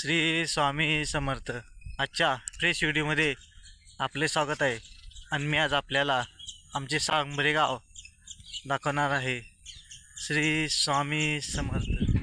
श्री स्वामी समर्थ. आजच्या फ्रेश व्हिडिओमध्ये आपले स्वागत आहे. आणि मी आज आपल्याला आमचे सांबरे गाव दाखवणार आहे. श्री स्वामी समर्थ.